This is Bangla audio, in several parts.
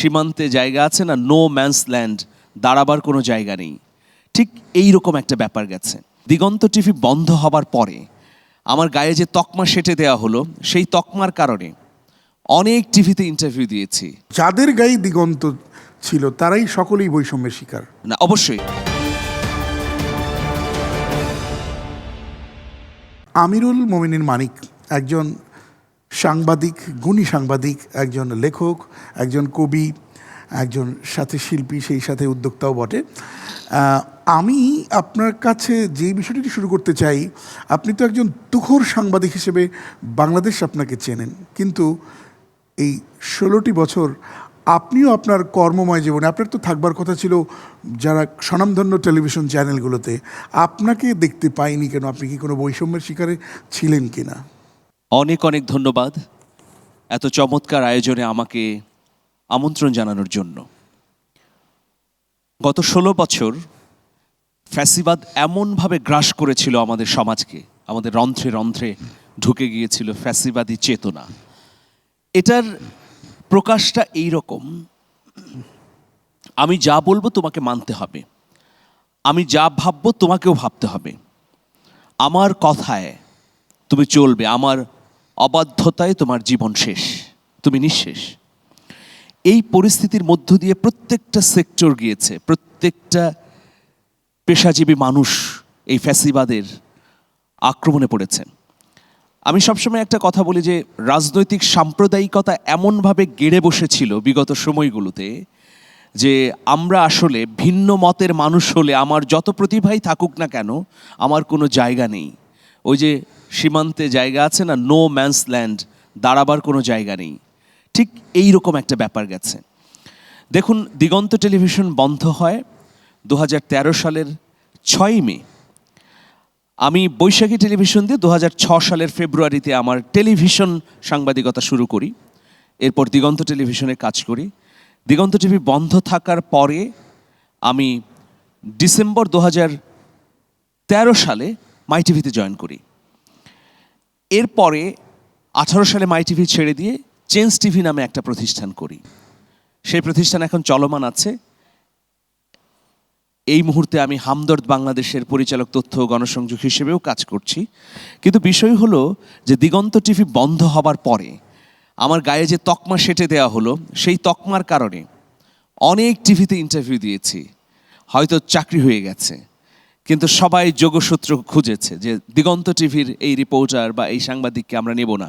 সীমান্তে জায়গা আছে না নো ম্যানস ল্যান্ড দাঁড়াবার কোনো জায়গা নেই। ঠিক এই রকম একটা ব্যাপার গেছে। দিগন্ত টিভি বন্ধ হবার পরে আমার গায়ে যে তকমা সেটে দেওয়া হলো সেই তকমার কারণে অনেক টিভিতে ইন্টারভিউ দিয়েছি। যাদের গায়ে দিগন্ত ছিল তারাই সকলেই বৈষম্যের শিকার। না অবশ্যই। আমিরুল মোমিনিন মানিক একজন সাংবাদিক, গুণী সাংবাদিক, একজন লেখক, একজন কবি, একজন সাথে শিল্পী, সেই সাথে উদ্যোক্তাও বটে। আমি আপনার কাছে যে বিষয়টি শুরু করতে চাই, আপনি তো একজন তুখোর সাংবাদিক হিসেবে বাংলাদেশ আপনাকে চেনেন। কিন্তু এই ষোলোটি বছর আপনিও আপনার কর্মময় জীবনে, আপনার তো থাকবার কথা ছিল যারা স্বনামধন্য টেলিভিশন চ্যানেলগুলোতে, আপনাকে দেখতে পাইনি কেন? আপনি কি কোনো বৈষম্যের শিকারে ছিলেন কিনা? অনেক অনেক ধন্যবাদ এত চমৎকার আয়োজনে আমাকে আমন্ত্রণ জানানোর জন্য। গত ষোলো বছর ফ্যাসিবাদ এমনভাবে গ্রাস করেছিল আমাদের সমাজকে, আমাদের রন্ধ্রে রন্ধ্রে ঢুকে গিয়েছিল ফ্যাসিবাদী চেতনা। এটার প্রকাশটা এই রকম আমি যা বলব তোমাকে মানতে হবে, আমি যা ভাববো তোমাকেও ভাবতে হবে। আমার কথায় তুমি চলবে, আমার অবাধ্যতায় তোমার জীবন শেষ, তুমি নিঃশেষ। এই পরিস্থিতির মধ্য দিয়ে প্রত্যেকটা সেক্টর গিয়েছে, প্রত্যেকটা পেশাজীবী মানুষ এই ফ্যাসিবাদের আক্রমণে পড়েছে। আমি সবসময় একটা কথা বলি যে, রাজনৈতিক সাম্প্রদায়িকতা এমনভাবে গেড়ে বসেছিল বিগত সময়গুলোতে যে, আমরা আসলে ভিন্ন মতের মানুষ হলে, আমার যত প্রতিভাই থাকুক না কেন, আমার কোনো জায়গা নেই। ওই যে সীমান্তে জায়গা আছে না নো ম্যানস ল্যান্ড দাঁড়াবার কোনো জায়গা নেই। ঠিক এই রকম একটা ব্যাপার গেছে। দেখুন, দিগন্ত টেলিভিশন বন্ধ হয় দু হাজার তেরো সালের ছয়ই মে। আমি বৈশাখী টেলিভিশন দিয়ে দু সালের ফেব্রুয়ারিতে আমার টেলিভিশন সাংবাদিকতা শুরু করি। এরপর দিগন্ত টেলিভিশনে কাজ করি। দিগন্ত টিভি বন্ধ থাকার পরে আমি ডিসেম্বর দু তেরো সালে মাই টিভিতে জয়েন করি। এরপরে আঠারো সালে মাই টিভি ছেড়ে দিয়ে চেঞ্জ টিভি নামে একটা প্রতিষ্ঠান করি। সেই প্রতিষ্ঠান এখন চলমান আছে। এই মুহূর্তে আমি হামদর্দ বাংলাদেশের পরিচালক, তথ্য গণসংযোগ হিসেবেও কাজ করছি। কিন্তু বিষয় হলো যে দিগন্ত টিভি বন্ধ হবার পরে আমার গায়ে যে তকমা সেটে দেওয়া হলো, সেই তকমার কারণে অনেক টিভিতে ইন্টারভিউ দিয়েছি। হয়তো চাকরি হয়ে গেছে। কিন্তু সবাই যোগসূত্র খুঁজেছে যে দিগন্ত টিভির এই রিপোর্টার বা এই সাংবাদিককে আমরা নেব না।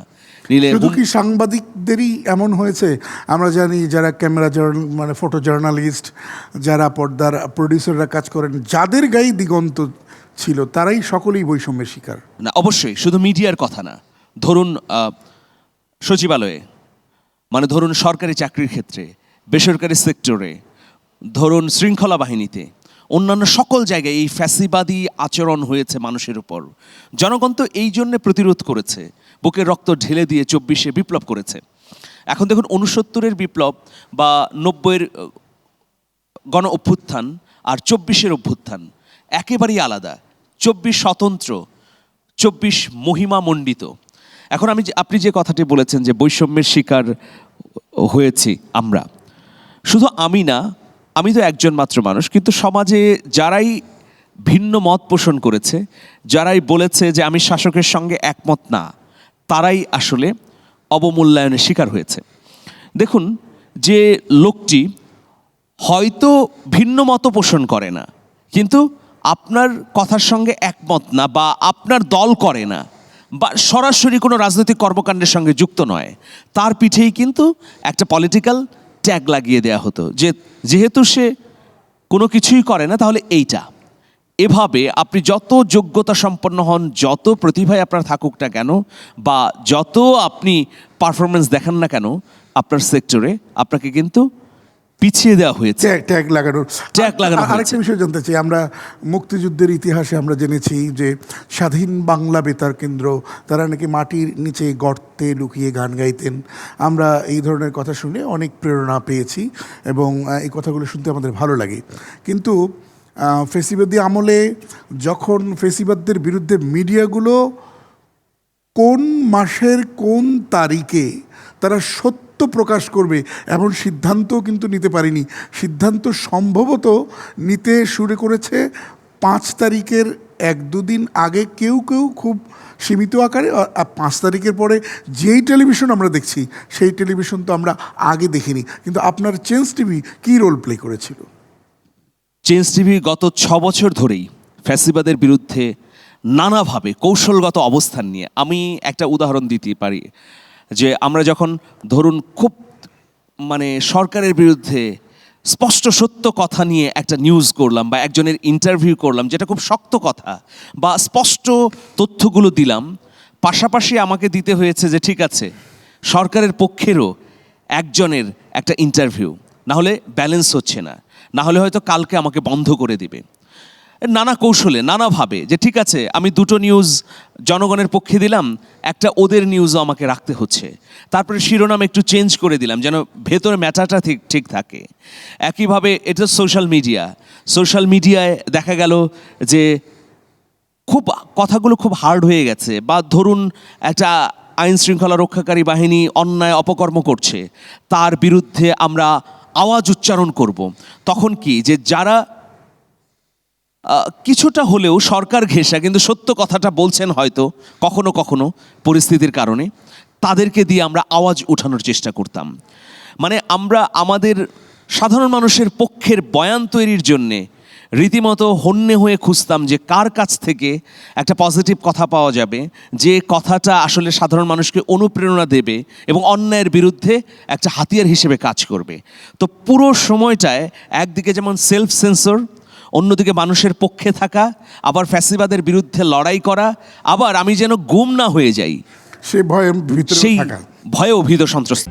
নিলে শুধু কি সাংবাদিকদেরই এমন হয়েছে? আমরা জানি যারা ক্যামেরা মানে ফটো জার্নালিস্ট যারা পর্দার প্রডিউসাররা কাজ করেন যাদের গায়ে দিগন্ত ছিল তারাই সকলেই বৈষম্যের শিকার। না অবশ্যই শুধু মিডিয়ার কথা না। ধরুন সচিবালয়ে মানে ধরুন সরকারি চাকরির ক্ষেত্রে বেসরকারি সেক্টরে ধরুন শৃঙ্খলা বাহিনীতে অন্যান্য সকল জায়গায় এই ফ্যাসিবাদী আচরণ হয়েছে মানুষের উপর। জনগণ তো এই জন্যে প্রতিরোধ করেছে। বুকের রক্ত ঢেলে দিয়ে চব্বিশে বিপ্লব করেছে। এখন দেখুন উনসত্তরের বিপ্লব বা নব্বইয়ের গণ অভ্যুত্থান আর চব্বিশের অভ্যুত্থান একেবারেই আলাদা। চব্বিশ স্বতন্ত্র, চব্বিশ মহিমা মণ্ডিত এখন আমি আপনি যে কথাটি বলেছেন যে বৈষম্যের শিকার হয়েছি আমরা। শুধু আমি না আমি তো একজন মাত্র মানুষ, কিন্তু সমাজে যারাই ভিন্ন মত পোষণ করেছে, যারাই বলেছে যে আমি শাসকের সঙ্গে একমত না, তারাই আসলে অবমূল্যায়নের শিকার হয়েছে। দেখুন, যে লোকটি হয়তো ভিন্ন মত পোষণ করে না, কিন্তু আপনার কথার সঙ্গে একমত না বা আপনার দল করে না, বা সরাসরি কোনো রাজনৈতিক কর্মকাণ্ডের সঙ্গে যুক্ত নয়, তার পিঠেই কিন্তু একটা পলিটিক্যাল ট্যাগ লাগিয়ে দেওয়া হতো যে যেহেতু সে কোনো কিছুই করে না তাহলে এইটা। এভাবে আপনি যত যোগ্যতা সম্পন্ন হন যত প্রতিভায় আপনার থাকুক না কেন বা যত আপনি পারফরমেন্স দেখান না কেন আপনার সেক্টরে আপনাকে কিন্তু পিছিয়ে দেওয়া হয়েছে। ট্যাগ লাগানোর ট্যাগ লাগানো আর- আরেকটা বিষয় জানতে চাই আমরা মুক্তিযুদ্ধের ইতিহাসে আমরা জেনেছি যে স্বাধীন বাংলা বেতার কেন্দ্র, তারা নাকি মাটির নিচে গর্তে লুকিয়ে গান গাইতেন। আমরা এই ধরনের কথা শুনে অনেক প্রেরণা পেয়েছি এবং এই কথাগুলো শুনতে আমাদের ভালো লাগে। কিন্তু ফেসিবাদী আমলে যখন ফেসিবাদদের বিরুদ্ধে মিডিয়াগুলো কোন মাসের কোন তারিখে তারা সত্য প্রকাশ করবে, এমন সিদ্ধান্তও কিন্তু নিতে পারিনি। সিদ্ধান্ত সম্ভবত নিতে শুরু করেছে পাঁচ তারিখের এক দুদিন আগে কেউ কেউ খুব সীমিত আকারে, আর পাঁচ তারিখের পরে যেই টেলিভিশন আমরা দেখছি, সেই টেলিভিশন তো আমরা আগে দেখিনি। কিন্তু আপনার চেঞ্জ টিভি কী রোল প্লে করেছিল? চেঞ্জ টিভি গত ছ বছর ধরেই ফ্যাসিবাদের বিরুদ্ধে নানাভাবে কৌশলগত অবস্থান নিয়ে আমি একটা উদাহরণ দিতে পারি। যে আমরা যখন ধরুন খুব মানে সরকারের বিরুদ্ধে স্পষ্ট সত্য কথা নিয়ে একটা নিউজ করলাম বা একজনের ইন্টারভিউ করলাম, যেটা খুব শক্ত কথা, বা স্পষ্ট তথ্যগুলো দিলাম। পাশাপাশি আমাকে দিতে হয়েছে যে, ঠিক আছে, সরকারের পক্ষেরও একজনের একটা ইন্টারভিউ না হলে ব্যালেন্স হচ্ছে না। না হলে হয়তো কালকে আমাকে বন্ধ করে দিবে। নানা কৌশলে, নানাভাবে যে ঠিক আছে, আমি দুটো নিউজ জনগণের পক্ষে দিলাম, একটা ওদের নিউজও আমাকে রাখতে হচ্ছে। তারপরে শিরোনাম একটু চেঞ্জ করে দিলাম, যেন ভেতরে ম্যাটারটা ঠিক ঠিক থাকে। একইভাবে এটা সোশ্যাল মিডিয়া সোশ্যাল মিডিয়ায় দেখা গেল যে খুব, কথাগুলো খুব হার্ড হয়ে গেছে বা ধরুন একটা আইন শৃঙ্খলা রক্ষাকারী বাহিনী অন্যায় অপকর্ম করছে, তার বিরুদ্ধে আমরা আওয়াজ উচ্চারণ করব। তখন কি যে যারা কিছুটা হলেও সরকার ঘেঁষা, কিন্তু সত্য কথাটা বলছেন হয়তো কখনো কখনো পরিস্থিতির কারণে, তাদেরকে দিয়ে আমরা আওয়াজ ওঠানোর চেষ্টা করতাম। মানে আমরা আমাদের সাধারণ মানুষের পক্ষের বয়ান তৈরির জন্যে রীতিমতো হন্যে হয়ে খুঁজতাম যে কার কাছ থেকে একটা পজিটিভ কথা পাওয়া যাবে, যে কথাটা আসলে সাধারণ মানুষকে অনুপ্রেরণা দেবে এবং অন্যায়ের বিরুদ্ধে একটা হাতিয়ার হিসেবে কাজ করবে। তো পুরো সময়টায় একদিকে যেমন সেলফ সেন্সর অন্যদিকে মানুষের পক্ষে থাকা আবার ফ্যাসিবাদের বিরুদ্ধে লড়াই করা আবার আমি যেন গুম না হয়ে যাই। সে ভয়ে সেই ভয়ে অভিহিত সন্ত্রস্ত।